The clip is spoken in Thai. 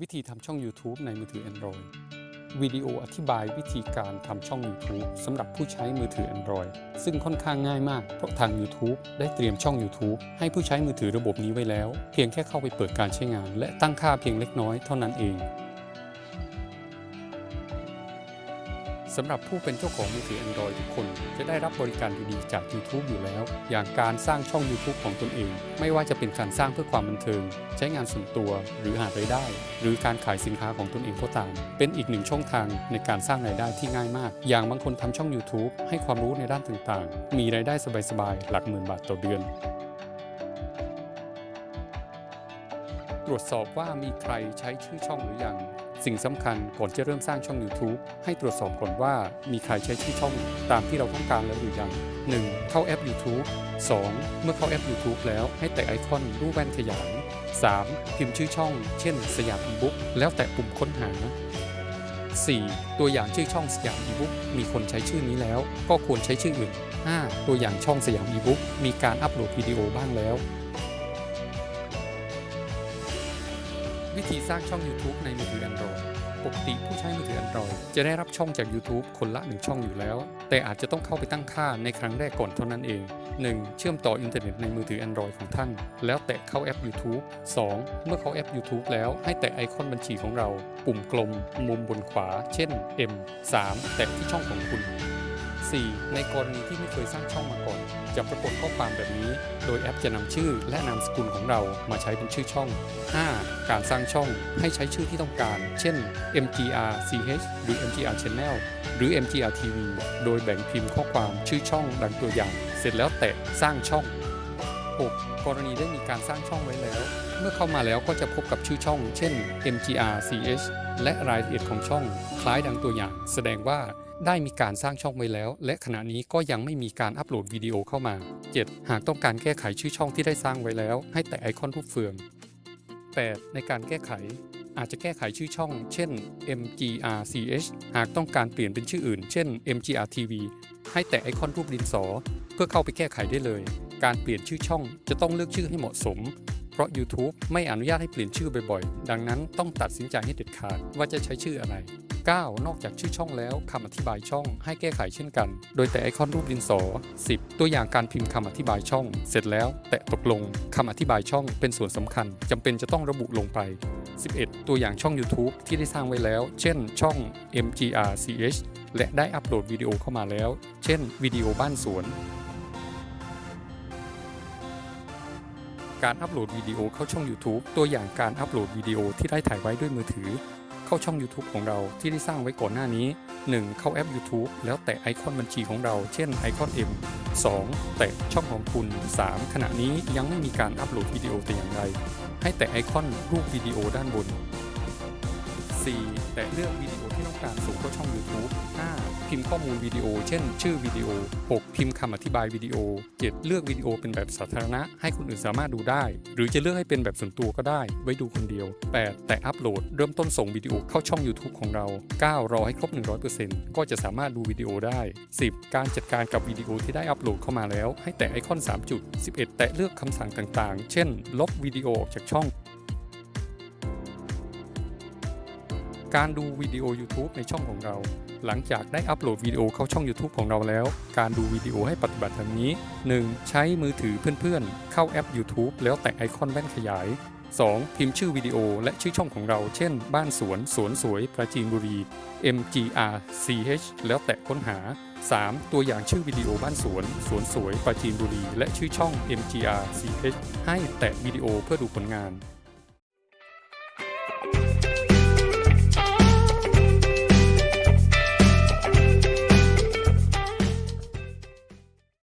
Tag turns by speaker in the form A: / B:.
A: วิธีทำช่อง YouTube ในมือถือ Android วิดีโออธิบายวิธีการทำช่อง YouTube สำหรับผู้ใช้มือถือ Android ซึ่งค่อนข้างง่ายมาก เพราะทาง YouTube ได้เตรียมช่อง YouTube ให้ผู้ใช้มือถือระบบนี้ไว้แล้ว เพียงแค่เข้าไปเปิดการใช้งาน และตั้งค่าเพียงเล็กน้อยเท่านั้นเอง สำหรับผู้เป็นเจ้าของมือถือ Android ทุกคนจะได้รับบริการดีๆจาก YouTube อยู่แล้ว อย่างการสร้างช่อง YouTube ของตนเอง ไม่ว่าจะเป็นการสร้างเพื่อความบันเทิง ใช้งานส่วนตัวหรือหารายได้ หรือการขายสินค้าของตนเองก็ตาม เป็นอีกหนึ่งช่องทางในการสร้างรายได้ที่ง่ายมาก อย่างบางคนทำช่อง YouTube ให้ความรู้ในด้านต่างๆ มีรายได้สบายๆหลักหมื่นบาทต่อเดือน รวจสอบว่ามีใครใช้ชื่อช่องหรือยัง สิ่งสำคัญก่อนจะเริ่มสร้างช่อง YouTube ให้ตรวจสอบก่อนว่ามีใครใช้ชื่อช่องตามที่เราต้องการแล้วหรือยัง 1. เข้าแอป YouTube 2. เมื่อเข้าแอป YouTube แล้วให้แตะไอคอนรูปแว่นขยาย 3. พิมพ์ชื่อช่อง เช่น สยามอีบุ๊กแล้วแตะปุ่มค้นหา 4. ตัวอย่างชื่อช่องสยามอีบุ๊กมีคนใช้ชื่อนี้แล้ว ก็ควรใช้ชื่ออื่น 5. ตัวอย่างช่องสยามอีบุ๊กมีการอัปโหลดวิดีโอบ้างแล้ว วิธีสร้างช่อง YouTube ในมือถือ Android ปกติผู้ใช้มือถือ Android จะได้รับช่องจาก YouTube คนละ 1 ช่องอยู่แล้ว แต่อาจจะต้องเข้าไปตั้งค่าในครั้งแรกก่อนเท่านั้นเอง 1. เชื่อมต่ออินเทอร์เน็ตในมือถือ Android ของท่าน แล้วแตะเข้าแอป YouTube 2. เมื่อเข้าแอป YouTube แล้วให้แตะไอคอนบัญชีของเรา ปุ่มกลม มุมบนขวา เช่น M 3. แตะที่ช่องของคุณ 4. ในกรณีที่ไม่เคยสร้างช่องมาก่อน จะปรากฏข้อความแบบนี้ โดยแอปจะนำชื่อและนามสกุลของเรามาใช้เป็นชื่อช่อง 5. การสร้างช่องให้ใช้ชื่อที่ต้องการ เช่น MGR CH หรือ MGR Channel หรือ MGR TV โดยแบ่งพิมพ์ข้อความชื่อช่องดังตัวอย่าง เสร็จแล้วแตะสร้างช่อง 6. กรณีได้มีการสร้างช่องไว้แล้ว เมื่อเข้ามาแล้วก็จะพบกับชื่อช่อง เช่น MGR CH และรายละเอียดของช่อง คล้ายดังตัวอย่าง แสดงว่า ได้มีการสร้างช่องไว้แล้ว และขณะนี้ก็ยังไม่มีการอัปโหลดวิดีโอเข้ามา 7. หากต้องการแก้ไขชื่อช่องที่ได้สร้างไว้แล้ว ให้แตะไอคอนรูปเฟือง 8. ในการแก้ไข อาจจะแก้ไขชื่อช่อง เช่น MGRCH หากต้องการเปลี่ยนเป็นชื่ออื่น เช่น MGRTV ให้แตะไอคอนรูปดินสอ เพื่อเข้าไปแก้ไขได้เลย การเปลี่ยนชื่อช่องจะต้องเลือกชื่อให้เหมาะสม เพราะ YouTube ไม่อนุญาตให้เปลี่ยนชื่อบ่อยๆ ดังนั้นต้องตัดสินใจให้เด็ดขาดว่าจะใช้ชื่ออะไร 9. นอกจากชื่อช่องแล้วคำอธิบายช่องให้แก้ไขเช่นกัน โดยแต่ไอคอนรูปดินสอ 10. ตัวอย่างการพิมพ์คำอธิบายช่อง เสร็จแล้ว แตะตกลงคำอธิบายช่องเป็นส่วนสำคัญจำเป็นจะต้องระบุลงไป 11. ตัวอย่างช่อง YouTube ที่ได้สร้างไว้แล้ว เช่น ช่อง MGRCH และได้อัปโหลดวิดีโอเข้ามาแล้ว เช่น วิดีโอบ้านสวนการอัปโหลดวิดีโอเข้าช่อง YouTube ตัวอย่างการอัปโหลดวิดีโอที่ได้ถ่ายไว้ด้วยมือถือ เข้าช่อง YouTube ของเราที่ได้สร้างไว้ก่อนหน้านี้ 1. เข้าแอป YouTube แล้วแตะไอคอนบัญชีของเรา เช่นไอคอน M 2. แตะช่องของคุณ 3. ขณะนี้ยังไม่มีการอัปโหลดวิดีโอแต่อย่างใดให้แตะไอคอนรูปวิดีโอด้านบน 4. แตะเลือกวิดีโอที่ต้องการส่งเข้าช่อง YouTube 5. พิมพ์ข้อมูลวิดีโอ เช่น ชื่อวิดีโอ 6. พิมพ์คำอธิบายวิดีโอ 7. เลือกวิดีโอเป็นแบบสาธารณะ ให้คนอื่นสามารถดูได้ หรือจะเลือกให้เป็นแบบส่วนตัวก็ได้ ไว้ดูคนเดียว 8. แตะอัปโหลดเริ่มต้นส่งวิดีโอเข้าช่อง YouTube ของเรา 9. รอให้ครบ 100%ก็จะสามารถดูวิดีโอได้ 10. การจัดการกับวิดีโอที่ได้อัปโหลดเข้ามาแล้ว ให้แตะไอคอน 3 จุด 11 แตะเลือกคำสั่งต่างๆ เช่น ลบวิดีโอออกจากช่อง การดูวิดีโอ YouTube ในช่องของเรา หลังจากได้อัปโหลดวิดีโอเข้าช่อง YouTube ของเราแล้ว การดูวิดีโอให้ปฏิบัติดังนี้ 1. ใช้มือถือเพื่อนๆ เข้าแอป YouTube แล้วแตะไอคอนแว่นขยาย 2. พิมพ์ชื่อวิดีโอและชื่อช่องของเรา เช่น บ้านสวน สวนสวย ปราจีนบุรี MGRCH แล้วแตะค้นหา 3. ตัวอย่างชื่อวิดีโอบ้านสวน สวนสวย ปราจีนบุรี และชื่อช่อง MGRCH ให้แตะวิดีโอเพื่อดูผลงาน